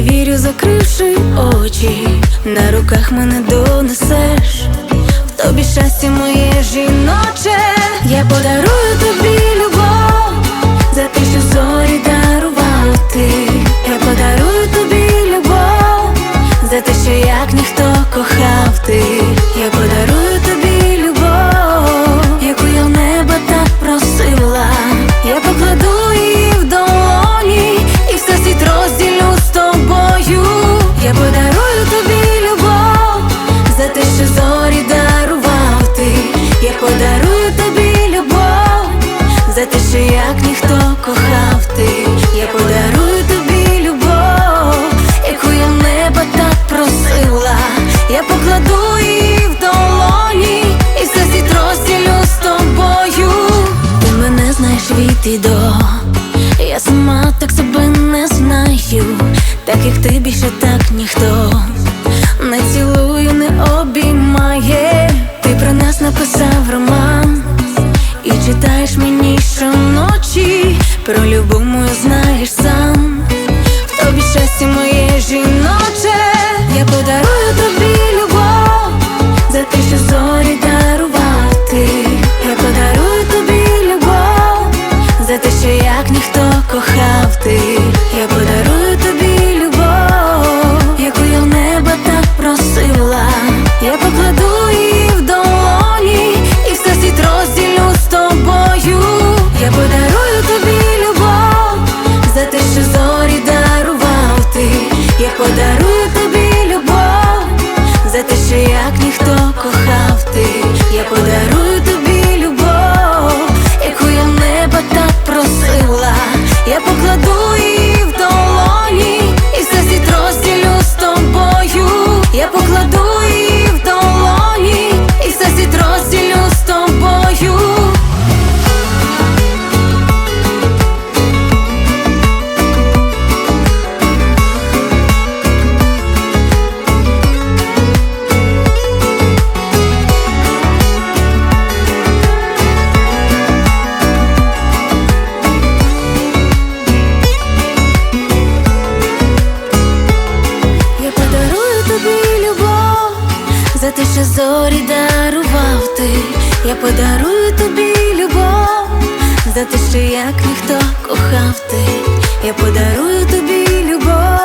вірю, закривши очі, на руках мене донесеш, в тобі щастя моє жіноче, я подарую. я покладу її в долоні, і все зітро розділю з тобою. Ти мене знаєш від і до, я сама так себе не знаю, так як ти більше так ніхто не цілую, не обіймає. Ти про нас написав роман і читаєш мені щоночі про любов мою зорі дарував ти, я подарую тобі любов, за те, що як ніхто кохав ти, я подарую тобі любов.